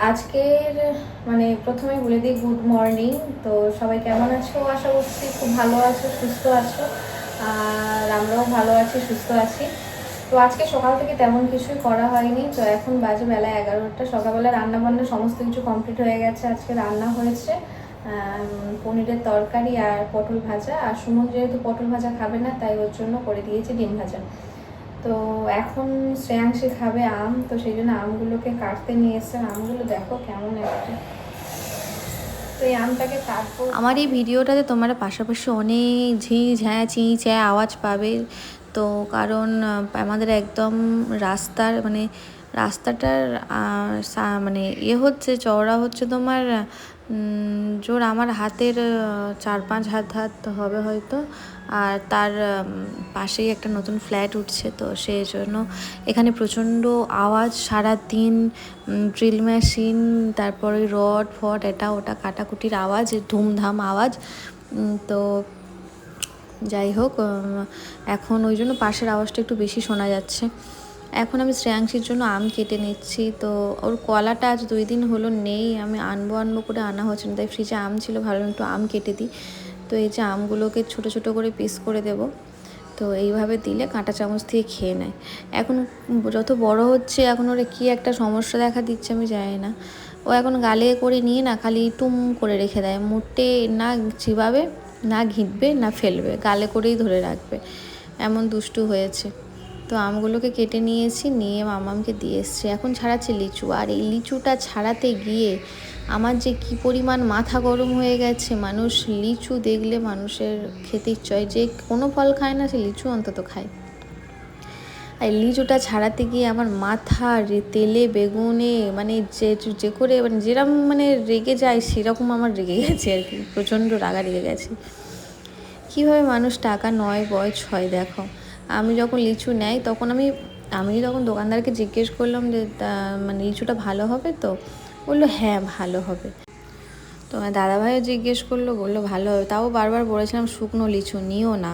আজকের মানে প্রথমে বলে দিই গুড মর্নিং। তো সবাই কেমন আছো? আশা করছি খুব ভালো আছো, সুস্থ আছো, আর আমরাও ভালো আছি, সুস্থ আছি। তো আজকে সকাল থেকে তেমন কিছুই করা হয়নি। তো এখন বাজে বেলা এগারোটা। সকালবেলা রান্না বান্না সমস্ত কিছু কমপ্লিট হয়ে গেছে। আজকে রান্না হয়েছে পনিরের তরকারি আর পটল ভাজা। আর সুমন যেহেতু পটল ভাজা খাবে না, তাই ওর জন্য করে দিয়েছি ডিম ভাজা। তো এখন শ্রেয়াংশী খাবে আম, তো সেই জন্য আমগুলোকে কাটতে নিয়ে এসছে। আমগুলো দেখো কেমন একটা। আমার এই ভিডিওটাতে তোমার পাশাপাশি অনেক ঝি ঝ্যাঁ চি চ্যা আওয়াজ পাবে। তো কারণ আমাদের একদম রাস্তার মানে রাস্তাটার মানে ইয়ে হচ্ছে, চওড়া হচ্ছে তোমার জোর আমার হাতের চার পাঁচ হাত হাত হবে হয়তো। আর তার পাশেই একটা নতুন ফ্ল্যাট উঠছে, তো সেই জন্য এখানে প্রচণ্ড আওয়াজ সারা দিন ড্রিল মেশিন, তারপরে রড, ফড, এটা ওটা কাটাকুটির আওয়াজ ধুমধাম আওয়াজ তো যাই হোক এখন ওই জন্য পাশের আওয়াজটা একটু বেশি শোনা যাচ্ছে। এখন আমি শ্রেয়াংশীর জন্য আম কেটে নিচ্ছি, তো ওর কলাটা আজ দুই দিন হলো নেই, আমি আনব আনব করে আনা হচ্ছে না, তাই ফ্রিজে আম ছিল ভালো একটু আম কেটে দিই। তো এই যে আমগুলোকে ছোট ছোট করে পিস করে দেবো। তো এইভাবে দিলে কাঁটা চামচ দিয়ে খেয়ে নেয়। এখন যত বড় হচ্ছে, এখন ওরা কী একটা সমস্যা দেখা দিচ্ছে আমি জানি না। ও এখন গালে করে নিয়ে না খালি টুম করে রেখে দেয়। মোটে না চিবাবে, না ঘিঁটবে, না ফেলবে। গালে করেই ধরে রাখবে। এমন দুষ্টু হয়েছে। তো আমগুলোকে কেটে নিয়েছি, নিয়ে মামামকে দিয়ে এসছি। এখন ছাড়াচ্ছে লিচু। আর এই লিচুটা ছাড়াতে গিয়ে আমার যে কি পরিমাণ মাথা গরম হয়ে গেছে, মানুষ লিচু দেখলে মানুষের খেতে ইচ্ছে হয় যে কোনো ফল খায় না সে লিচু অন্তত খায়। আর লিচুটা ছাড়াতে গিয়ে আমার মাথা তেলে, বেগুনে মানে যে যে করে মানে যেরকম মানে রেগে যায়, সেরকম আমার রেগে গেছে আর কি, প্রচণ্ড রাগা রেগে গেছে। কীভাবে মানুষ টাকা নয় বয় ছয় দেখো। আমি যখন লিচু নেয় তখন আমি আমি যখন দোকানদারকে জিজ্ঞেস করলাম যে মানে লিচুটা ভালো হবে তো? বলল হ্যাঁ ভালো হবে। তো আমার দাদাভাইও জিজ্ঞেস করল, বলল, ভালো হবে। তাও বারবার বলেছিলাম, শুকনো লিচু নিও না।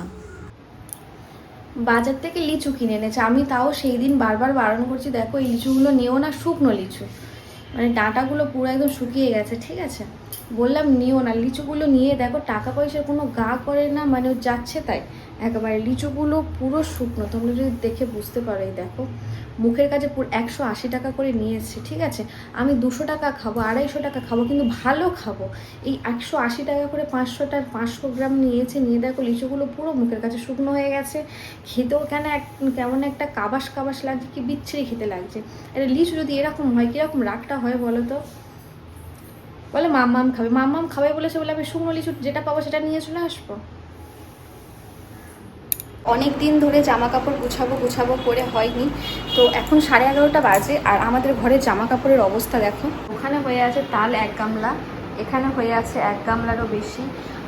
বাজার থেকে লিচু কিনে এনেছে। আমি তাও সেই দিন বারবার বারণ করছি, দেখো, এই লিচুগুলো নিও না, শুকনো লিচু। মানে ডাঁটাগুলো পুরো একদম শুকিয়ে গেছে, ঠিক আছে? বললাম, নিও না, লিচুগুলো নিয়ে দেখো, টাকা পয়সার কোনো গা করে না মানে যাচ্ছে তাই। একেবারে লিচুগুলো পুরো শুকনো, তোমরা যদি দেখে বুঝতে পারো এই দেখো। মুখের কাছে পুরো একশো আশি টাকা করে নিয়ে এসছে ঠিক আছে? আমি দুশো টাকা খাব, আড়াইশো টাকা খাব, কিন্তু ভালো খাব। এই একশো আশি টাকা করে পাঁচশোটার পাঁচশো গ্রাম নিয়েছে, নিয়ে দেখো লিচুগুলো পুরো মুখের কাছে শুকনো হয়ে গেছে। খেতেও কেন এক, কেমন একটা কাবাস কাবাস লাগছে, কি বিচ্ছিরি খেতে লাগছে। এটা লিচু যদি এরকম হয়, কীরকম রাগটা হয় বলো তো? বলে মাম মাম খাবে মাম মাম খাবে বলেছে বলে আমি শুকনো লিচু যেটা পাবো সেটা নিয়ে চলে আসব? অনেক দিন ধরে জামা কাপড় গুছাবো গুছাবো করে হয়নি। তো এখন সাড়ে এগারোটা বাজে আর আমাদের ঘরে জামা কাপড়ের অবস্থা দেখো। ওখানে হয়ে আছে তাল এক গামলা, এখানে হয়ে আছে এক গামলারও বেশি।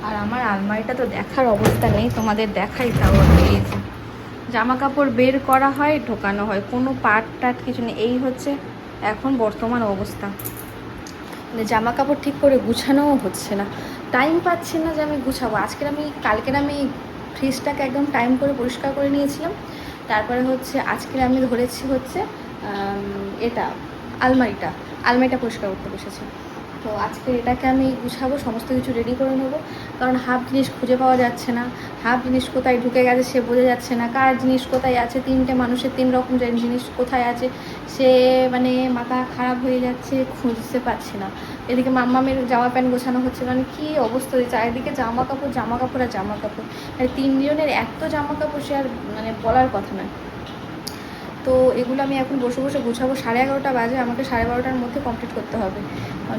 আর আমার আলমারিটা তো দেখার অবস্থা নেই, তোমাদের দেখাই তাও এই যে। জামা কাপড় বের করা হয়, ঢোকানো হয়, কোনো পাট টাট কিছু নেই। এই হচ্ছে এখন বর্তমান অবস্থা। মানে জামা কাপড় ঠিক করে গুছানোও হচ্ছে না। টাইম পাচ্ছি না যে আমি গুছাবো। আজকের আমি, কালকের আমি ফ্রিজটাকে একদম টাইম করে পরিষ্কার করে নিয়েছিলাম। তারপরে হচ্ছে আজকে আমি ধরেছি হচ্ছে এটা, আলমারিটা। আলমারিটা পরিষ্কার করতে বসেছি। তো আজকে এটাকে আমি গুছাবো, সমস্ত কিছু রেডি করে নেব। কারণ হাফ জিনিস খুঁজে পাওয়া যাচ্ছে না। হাফ জিনিস কোথায় ঢুকে গেছে সে বোঝা যাচ্ছে না। কার জিনিস কোথায় আছে? তিনটে মানুষের তিন রকম জিনিস কোথায় আছে? সে মানে মাথা খারাপ হয়ে যাচ্ছে, খুঁজতে পারছে না। এদিকে মাম্মামের জামা প্যান্ট গোছানো হচ্ছে মানে কি অবস্থা হয়েছে? চারিদিকে জামা কাপড় জামা কাপড় আর জামা কাপড় আর তিনজনের এত জামা কাপড় সে আর মানে বলার কথা নয়। তো এগুলো আমি এখন বসে বসে গুছাবো। সাড়ে এগারোটা বাজে, আমাকে সাড়ে বারোটার মধ্যে কমপ্লিট করতে হবে।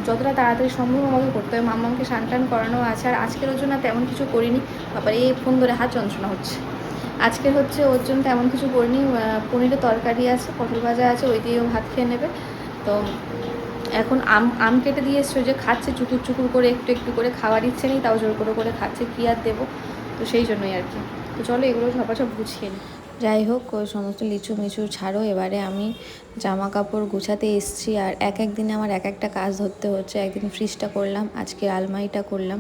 যতটা তাড়াতাড়ি সম্ভব আমাকে করতে হবে। মাম্মামকে স্নান টান করানো আছে। আর আজকের ওর জন্য তেমন কিছু করিনি। তারপরে এই ফোন ধরে হাত যন্ত্রণা হচ্ছে। আজকে হচ্ছে ওর জন্য তেমন কিছু করিনি। পনিরের তরকারি আছে, পটল ভাজা আছে, ওই দিয়েও ভাত খেয়ে নেবে। তো এখন আম আম কেটে দিয়ে এসছে যে খাচ্ছে, চুকুর চুকুর করে একটু একটু করে খাওয়ার ইচ্ছে নেই, তাও জোর করে করে খাচ্ছে, কী আর দেবো? তো সেই জন্যই আর কি। তো চলো এগুলো সব গুছিয়ে নিই যাই হোক ওই সমস্ত লিচু মিচু ছাড়ো, এবারে আমি জামা কাপড় গুছাতে এসছি, আর এক এক দিনে আমার এক একটা কাজ ধরতে হচ্ছে, একদিন ফ্রিজটা করলাম, আজকে আলমারিটা করলাম।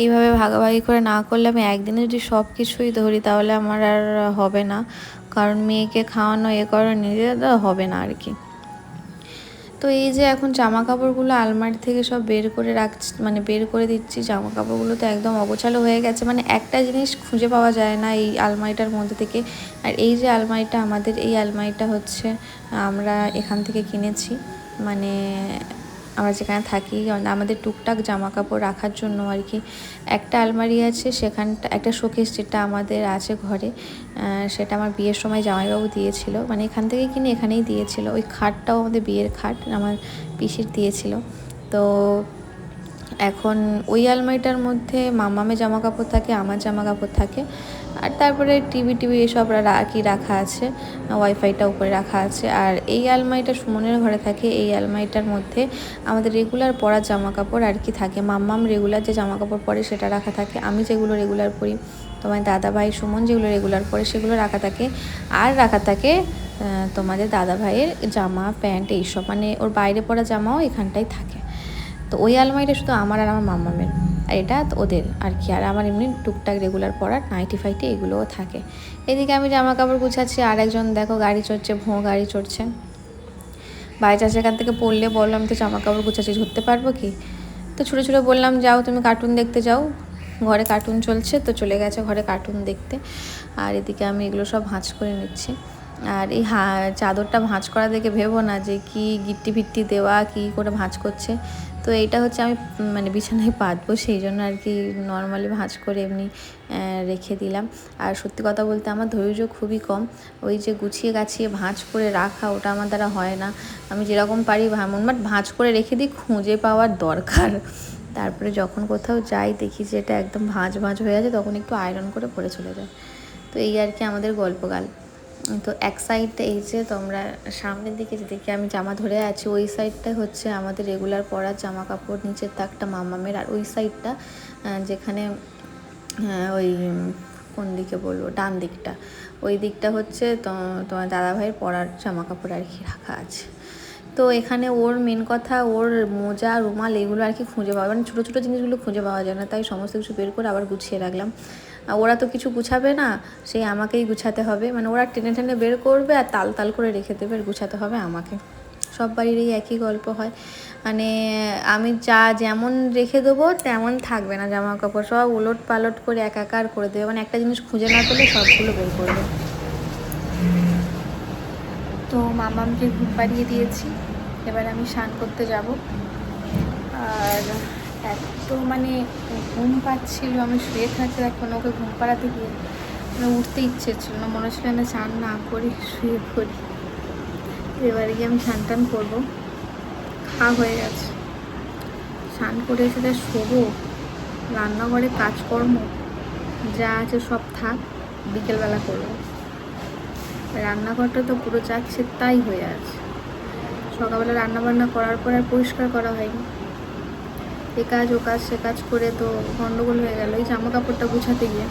এইভাবে ভাগাভাগি করে না করলে আমি একদিনে যদি সব কিছুই ধরি, তাহলে আমার আর হবে না। কারণ মেয়েকে খাওয়ানো, এ করো নিজে হবে না আর কি। তো এই যে এখন জামা কাপড়গুলো আলমারি থেকে সব বের করে রাখছি মানে বের করে দিচ্ছি জামা কাপড়গুলো তো একদম অগোছালো হয়ে গেছে। মানে একটা জিনিস খুঁজে পাওয়া যায় না এই আলমারিটার মধ্যে থেকে। আর এই যে আলমারিটা, আমাদের এই আলমারিটা হচ্ছে আমরা এখান থেকে কিনেছি। মানে আমরা যেখানে থাকি আমাদের টুকটাক জামা কাপড় রাখার জন্য আর কি একটা আলমারি আছে, সেখানটা, একটা শোকেস যেটা আমাদের আছে ঘরে সেটা আমার বিয়ের সময় জামাইবাবু দিয়েছিল। মানে এখান থেকে কিনে এখানেই দিয়েছিল। ওই খাটটাও আমাদের বিয়ের খাট, আমার পিসির দিয়েছিল। তো এখন ওই আলমারিটার মধ্যে মামামে জামা কাপড় থাকে, আমার জামা কাপড় থাকে। আর তারপরে টিভি টিভি এসব কি রাখা আছে? ওয়াইফাইটা উপরে রাখা আছে। আর এই আলমারিটা সুমনের ঘরে থাকে। এই আলমারিটার মধ্যে আমাদের রেগুলার পরা জামা কাপড় আর কি থাকে। মাম্মাম রেগুলার যে জামা কাপড় পরে সেটা রাখা থাকে। আমি যেগুলো রেগুলার পরি, তোমার দাদা ভাই সুমন যেগুলো রেগুলার পরে সেগুলো রাখা থাকে। আর রাখা থাকে তোমাদের দাদা ভাইয়ের জামা, প্যান্ট এইসব। মানে ওর বাইরে পরা জামাও এখানটাই থাকে। তো ওই আলমারিটা শুধু আমার আর আমার মাম্মামের। আর এটা ওদের আর কি। আর আমার এমনি টুকটাক রেগুলার পরার নাইটি ফাইটি এগুলোও থাকে। এদিকে আমি জামা কাপড় গুছাচ্ছি আর একজন দেখো গাড়ি চড়ছে ভোঁ গাড়ি চড়ছে। বাই চাষ এখান থেকে পড়লে বললাম আমি তো জামা কাপড় গুছাচ্ছি, ধরতে পারব কি? তো ছুটে ছুটে বললাম, যাও তুমি কার্টুন দেখতে যাও। ঘরে কার্টুন চলছে, তো চলে গেছে ঘরে কার্টুন দেখতে। আর এদিকে আমি এগুলো সব ভাঁজ করে নিচ্ছি। আর এই চাদরটা ভাঁজ করা দেখে ভেবো না যে কি গিট্টি ফিট্টি দেওয়া, কি করে ভাঁজ করছে। তো এইটা হচ্ছে আমি মানে বিছানায় পাতবো, সেই জন্য আর কি নর্মালি ভাঁজ করে এমনি রেখে দিলাম। আর সত্যি কথা বলতে আমার ধৈর্য খুবই কম। ওই যে গুছিয়ে গাছিয়ে ভাঁজ করে রাখা ওটা আমার দ্বারা হয় না। আমি যেরকম পারি ভামন বাট ভাঁজ করে রেখে দিই, খুঁজে পাওয়ার দরকার। তারপরে যখন কোথাও যাই, দেখি যে এটা একদম ভাঁজ ভাঁজ হয়ে আছে, তখন একটু আয়রন করে পরে চলে যায়। তো এই আর কি আমাদের গল্পকাল। তো এক সাইডটা এই যে তোমরা সামনের দিকে যেদিকে আমি জামা ধরে আছি, ওই সাইডটা হচ্ছে আমাদের রেগুলার পরার জামা কাপড় নিচের তাকটা মামামের, আর ওই সাইডটা যেখানে ওই, কোন দিকে বলব, ডান দিকটা। ওই দিকটা হচ্ছে তোমার দাদাভাইয়ের পরার জামা কাপড় আর কি রাখা আছে। তো এখানে ওর মেন কথা, ওর মোজা, রুমাল, এগুলো আর কি খুঁজে পাওয়া মানে ছোটো ছোটো জিনিসগুলো খুঁজে পাওয়া যায় না, তাই সমস্ত কিছু বের করে আবার গুছিয়ে রাখলাম। ওরা তো কিছু গুছাবে না, সেই আমাকেই গুছাতে হবে। মানে ওরা টেনে টেনে বের করবে আর তাল তাল করে রেখে দেবে আর গুছাতে হবে আমাকে। সব বাড়িরই একই গল্প হয়। মানে আমি যা যেমন রেখে দেবো, তেমন থাকবে না জামা কাপড় সব উলট পালট করে একাকার করে দেবে। মানে একটা জিনিস খুঁজে না পেলে সবগুলো বের করবে। তো মামামকে ঘুম পাড়িয়ে দিয়েছি। এবার আমি স্নান করতে যাব। আর এত মানে ঘুম পাচ্ছিল, আমি শুয়ে থাকতে এখন ওকে ঘুম পাড়াতে গিয়ে মানে উঠতে ইচ্ছে ছিল না। মনে হচ্ছিল না চান না করি শুয়ে পড়ি। এবারে গিয়ে আমি স্নান টান করব। খাওয়া হয়ে গেছে। স্নান করে এসে যা শোবো, রান্নাঘরে কাজকর্ম, যা আছে সব থাক, বিকেলবেলা করব। রান্নাঘরটা তো পুরো যাচ্ছে, তাই হয়ে আছে। সকালবেলা রান্না বান্না করার পর আর পরিষ্কার করা হয়নি। এ কাজ, ও কাজ, সে কাজ করে তো গন্ডগোল হয়ে গেল। এই জামা কাপড়টা গুছাতে গিয়ে।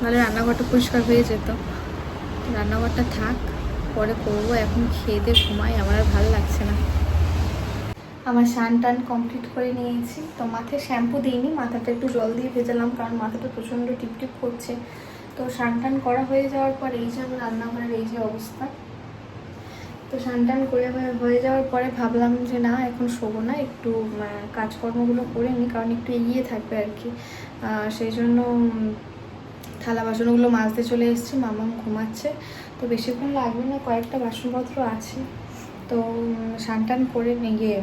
নাহলে রান্নাঘরটা পরিষ্কার হয়ে যেত। রান্নাঘরটা থাক, পরে করব। এখন খেয়ে দিয়ে ঘুমাই, আমার আর ভালো লাগছে না। আমার স্নান টান কমপ্লিট করে নিয়েছি। তো মাথায় শ্যাম্পু দিইনি, মাথাটা একটু জল দিয়ে ভেজালাম, কারণ মাথাটা প্রচণ্ড টিপটিপ করছে। তো স্নান টান করা হয়ে যাওয়ার পর এই যে আমার রান্নাঘরের এই যে অবস্থা। তো টান করে হয়ে- যাওয়ার পরে ভাবলাম যে না, এখন শোবো না, একটু কাজকর্মগুলো করে নিই, কারণ একটু এগিয়ে থাকবে আর কি। সেই জন্য থালা বাসনগুলো মাজতে চলে এসেছি মামাম ঘুমাচ্ছে। তো বেশিক্ষণ লাগবে না, কয়েকটা বাসনপত্র আছে। তো টান করে নিয়ে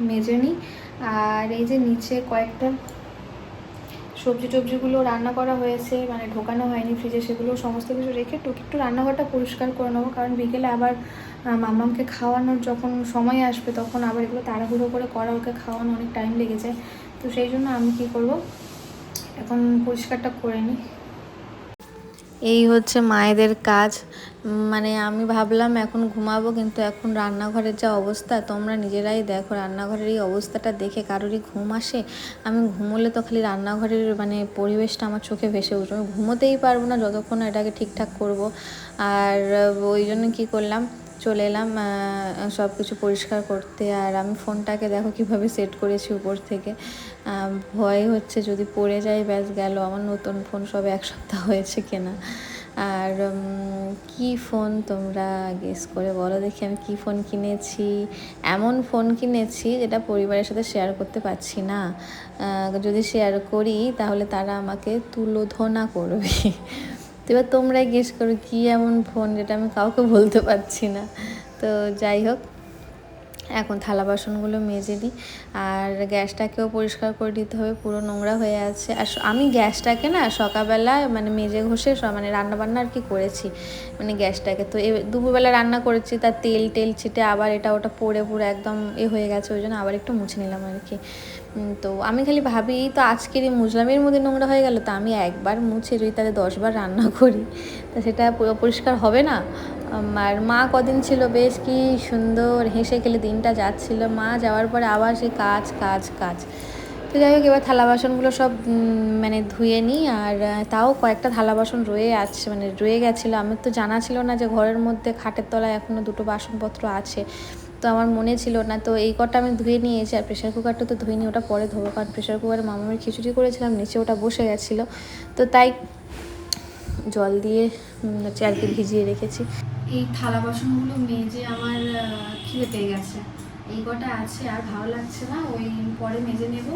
মেজে নিই। আর এই যে নিচে কয়েকটা সবজি টবজিগুলো রান্না করা হয়েছে মানে ঢোকানো হয়নি, ফ্রিজে সেগুলো সমস্ত কিছু রেখে টুক, একটু রান্নাঘরটা পরিষ্কার করে নেব, কারণ বিকেলে আবার মামামকে খাওয়ানোর যখন সময় আসবে তখন আবার এগুলো তাড়াহুড়ো করে করা, ওকে খাওয়ানো অনেক টাইম লেগে যায়। তো সেই জন্য আমি কী করব? এখন পরিষ্কারটা করে নিই। এই হচ্ছে মায়েদের কাজ। মানে আমি ভাবলাম এখন ঘুমাবো, কিন্তু এখন রান্নাঘরের যা অবস্থা, তোমরা নিজেরাই দেখো রান্নাঘরের এই অবস্থাটা দেখে কারোরই ঘুম আসে। আমি ঘুমোলে তো খালি রান্নাঘরের মানে পরিবেশটা আমার চোখে ভেসে উঠবে। আমি ঘুমোতেই পারব না যতক্ষণ এটাকে ঠিকঠাক করব। আর ওই জন্য কী করলাম চলে এলাম সব কিছু পরিষ্কার করতে। আর আমি ফোনটাকে দেখো কীভাবে সেট করেছি উপর থেকে। ভয় হচ্ছে যদি পড়ে যায়, ব্যাস গেল। আমার নতুন ফোন সবে এক সপ্তাহ হয়েছে কেনা। আর কি ফোন তোমরা গেস করে? বলো দেখি আমি কি ফোন কিনেছি। এমন ফোন কিনেছি যেটা পরিবারের সাথে শেয়ার করতে পারছি না। যদি শেয়ার করি তাহলে তারা আমাকে তুলোধনা করবে। তো এবার তোমরাই গেস করো কী এমন ফোন যেটা আমি কাউকে বলতে পারছি না। তো যাই হোক, এখন থালা বাসনগুলো মেজে দিই। আর গ্যাসটাকেও পরিষ্কার করে দিতে হবে, পুরো নোংরা হয়ে আছে। আর আমি গ্যাসটাকে না সকালবেলা মানে মেজে ঘষে মানে রান্না বান্না আর কি করেছি মানে গ্যাসটাকে। তো এ দুপুরবেলা রান্না করেছি, তার তেল টেল ছিটে আবার এটা ওটা পড়ে পুরো একদম এ হয়ে গেছে, ওই জন্য আবার একটু মুছে নিলাম আর কি। তো আমি খালি ভাবি, এই তো আজকেরই মুছলাম এর মধ্যে নোংরা হয়ে গেল, তো আমি একবার মুছে যদি তাহলে দশবার রান্না করি। তা সেটা পুরো পরিষ্কার হবে না। আর মা কদিন ছিল, বেশ কি সুন্দর হেসে খেলে দিনটা যাচ্ছিল। মা যাওয়ার পরে আবার সেই কাজ কাজ কাজ। তো যাই হোক, এবার থালা বাসনগুলো সব মানে ধুয়ে নিই, আর তাও কয়েকটা থালা বাসন রয়ে আছে মানে রয়ে গেছিল। আমার তো জানা ছিল না যে ঘরের মধ্যে খাটের তলায় এখনও দুটো বাসনপত্র আছে। তো আমার মনে ছিল না, তো এই কটা আমি ধুয়ে নিয়েছি আর প্রেশার কুকারটা তো ধুয়ে নিই ওটা পরে ধোবো, কারণ প্রেশার কুকারে মামামের খিচুড়ি করেছিলাম, নিচে ওটা বসে গেছিল। তো তাই জল দিয়ে হচ্ছে আর কি ভিজিয়ে রেখেছি। এই থালা বাসনগুলো মেজে আমার খিদে পেয়ে গেছে। এই কটা আছে আর ভালো লাগছে না, ওই পরে মেজে নেব।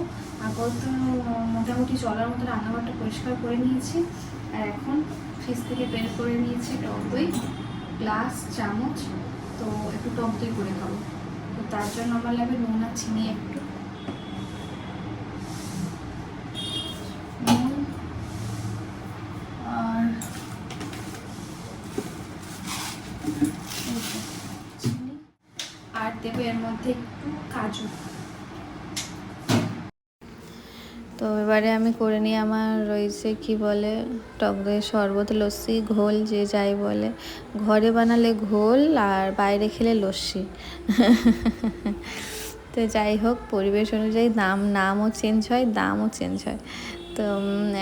আপাতত মোটামুটি চলার মতো রান্নাঘরটা পরিষ্কার করে নিয়েছি। আর এখন ফ্রিজ থেকে বের করে নিয়েছি টক দই গ্লাস, চামচ। তো একটু টক দই করে খাব। তো তার জন্য আমার লাগবে নুন আর চিনি একটু নুন আর চিনি আর দেবো এর মধ্যে একটু কাজু তো এবারে আমি করে নিই আমার রয়েছে কি বলে, টক দইয়ের শরবত, লস্যি, ঘোল, যে যাই বলে। ঘরে বানালে ঘোল আর বাইরে খেলে লস্যি। তো যাই হোক, পরিবেশ অনুযায়ী দাম, নামও চেঞ্জ হয়, দামও চেঞ্জ হয়। তো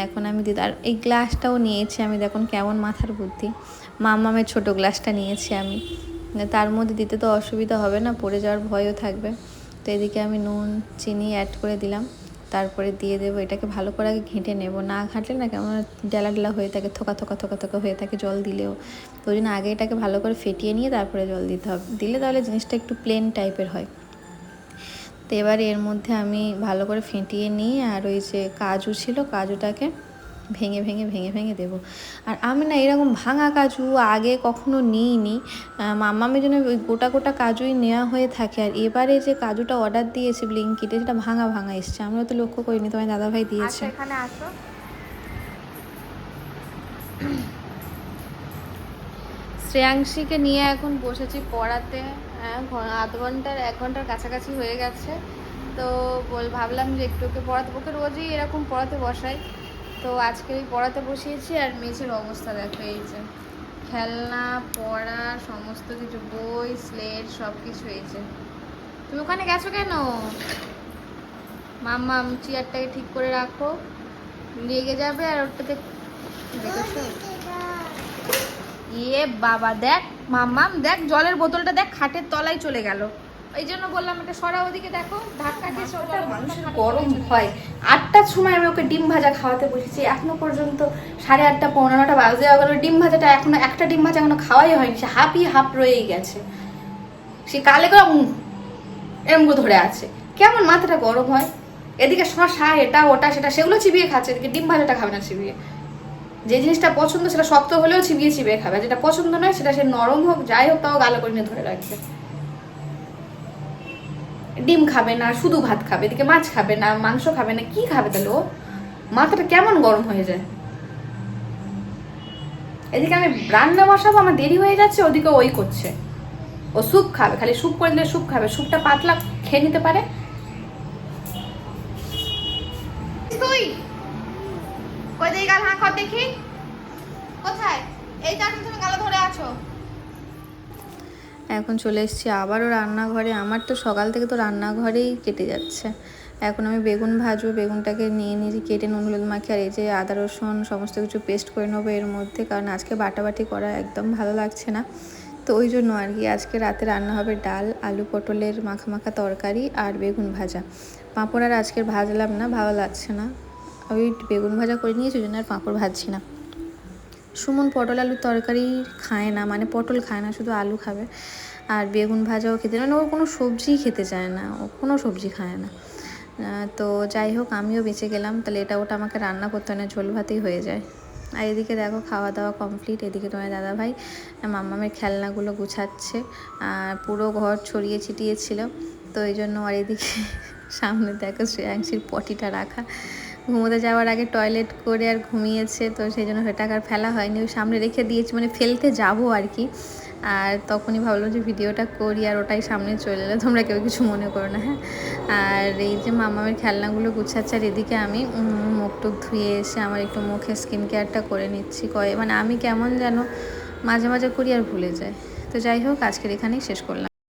এখন আমি দিদি আর এই গ্লাসটাও নিয়েছি আমি, দেখুন কেমন মাথার বুদ্ধি। মামামের ছোট গ্লাসটা নিয়েছি আমি। তার মধ্যে দিতে তো অসুবিধা হবে না, পড়ে যাওয়ার ভয়ও থাকবে। তো এদিকে আমি নুন, চিনি অ্যাড করে দিলাম। তারপরে দিয়ে দেবো, এটাকে ভালো করে আগে ঘেঁটে নেব। না ঘাঁটলে না কেমন ডেলা ডেলা হয়ে থাকে, থোকা থোকা থোকা থোকা হয়ে থাকে জল দিলেও। তো ওই জন্য আগে এটাকে ভালো করে ফেটিয়ে নিয়ে তারপরে জল দিতে হবে। দিলে তাহলে জিনিসটা একটু প্লেন টাইপের হয়। তো এবার এর মধ্যে আমি ভালো করে ফেটিয়ে নিই আর ওই যে কাজু ছিল, কাজুটাকে ভেঙে ভেঙে ভেঙে ভেঙে দেবো। আর আমি না এরকম ভাঙা কাজু আগে কখনো নিইনি। মামামের জন্য ওই গোটা গোটা কাজুই নেওয়া হয়ে থাকে। আর এবারে যে কাজুটা অর্ডার দিয়েছি ব্লিঙ্কিটে সেটা ভাঙা ভাঙা এসছে। আমরা তো লক্ষ্য করিনি তোমার দাদাভাই দিয়েছে। আচ্ছা এখানে আসো। শ্রেয়াংশীকে নিয়ে এখন বসেছি পড়াতে। হ্যাঁ আধ ঘণ্টার এক ঘণ্টার কাছাকাছি হয়ে গেছে। তো বল ভাবলাম যে একটু ওকে পড়াতে ওকে রোজই এরকম পড়াতে বসাই। তো আজকে ওই পড়াতে বসিয়েছি আর মেঝের অবস্থা দেখো, এই যে খেলনা, পড়া, সমস্ত কিছু, বই স্লেট সব কিছু যে। তুমি ওখানে গেছো কেন? মাম্মা চেয়ারটাকে ঠিক করে রাখো। লেগে যাবে আর ওটাতে দেখেছ? ইয়ে বাবা, দেখ, মাম্মাম, দেখ, জলের বোতলটা দেখ, খাটের তলায় চলে গেল। এই জন্য বললাম এটা সরা ওদিকে দেখো ধাক্কা খেয়ে চলে গেল। মানুষের গরম হয় আটটার সময় আমি ওকে ডিম ভাজা খাওয়াতে বসেছি এখনও পর্যন্ত সাড়ে আটটা পনেরো নটা বাজে গেল। ডিম ভাজাটা এখনও একটা ডিম ভাজা এখনও খাওয়াই হয়নি সে হাফই হাফ রয়েই গেছে। সে কালে উম, এরম ধরে আছে। কেমন মাথাটা গরম হয়? এদিকে শশা এটা ওটা সেটা সেগুলো চিবিয়ে খাচ্ছে এদিকে ডিম ভাজাটা খাবে না চিবিয়ে। যে জিনিসটা পছন্দ সেটা শক্ত হলেও চিবিয়ে চিবিয়ে খাবে যেটা পছন্দ নয় সেটা সে নরম হোক যাই হোক তাও গালো করে নিয়ে ধরে রাখবে। ডিম খাবে না, শুধু ভাত খাবে, এদিকে মাছ খাবে না, মাংস খাবে না, কি খাবে তাহলে ও? মাথাটা কেমন গরম হয়ে যায়? এদিকে আমি রান্না বসাবো, আমার দেরি হয়ে যাচ্ছে, ওদিকে ওই করছে। ও স্যুপ খাবে, খালি স্যুপ করে দিলে স্যুপ খাবে, স্যুপটা পাতলা খেয়ে নিতে পারে। তুই? কই গাল হাঁ কর দেখি। কোথায়? এই তার পিছনে গালে ধরে আছো। এখন চলে এসেছি আবারও রান্নাঘরে। আমার তো সকাল থেকে তো রান্নাঘরেই কেটে যাচ্ছে। এখন আমি বেগুন ভাজবো, বেগুনটাকে নিয়ে নিয়েছি, কেটে নুন, হলুদ মাখি আর এই যে আদা, রসুন সমস্ত কিছু পেস্ট করে নেব এর মধ্যে, কারণ আজকে বাটাবাটি করা একদম ভালো লাগছে না। তো ওই জন্য আর কি আজকে রাতে রান্না হবে ডাল, আলু পটলের মাখা মাখা তরকারি আর বেগুন ভাজা। পাঁপড় আর আজকের ভাজলাম না, ভালো লাগছে না। ওই বেগুন ভাজা করে নিয়েছি, ওই জন্য আর পাঁপড় ভাজছি না। সুমন পটল আলুর তরকারি খায় না মানে পটল খায় না, শুধু আলু খাবে। আর বেগুন ভাজাও খেতে মানে ওর কোনো সবজিই খেতে চায় না, ও কোনো সবজি খায় না। তো যাই হোক, আমিও বেঁচে গেলাম, তাহলে এটা ওটা আমাকে রান্না করতে হয় না, ঝোল ভাতেই হয়ে যায়। আর এদিকে দেখো খাওয়া দাওয়া কমপ্লিট এদিকে তোমার দাদা ভাই মাম্মামের খেলনাগুলো গুছাচ্ছে, আর পুরো ঘর ছড়িয়ে ছিটিয়েছিল। তো এই জন্য আর এদিকে সামনে দেখো, শ্রেয়াংশীর পটিটা রাখা। ঘুমোতে যাওয়ার আগে টয়লেট করে আর ঘুমিয়েছে, তো সেই জন্য সেটা আর ফেলা হয়নি। ওই সামনে রেখে দিয়েছি মানে ফেলতে যাব আর কি। আর তখনই ভাবলাম যে ভিডিওটা করি আর ওটাই সামনে চলে এলো, তোমরা কেউ কিছু মনে করো না হ্যাঁ। আর এই যে মামামের খেলনাগুলো গুছাচ্ছে আর এদিকে আমি মুখ টুক ধুয়ে এসে আমার একটু মুখে স্কিন কেয়ারটা করে নিচ্ছি, কয়ে মানে আমি কেমন যেন মাঝে মাঝে করি আর ভুলে যাই। তো যাই হোক, আজকের এখানেই শেষ করলাম।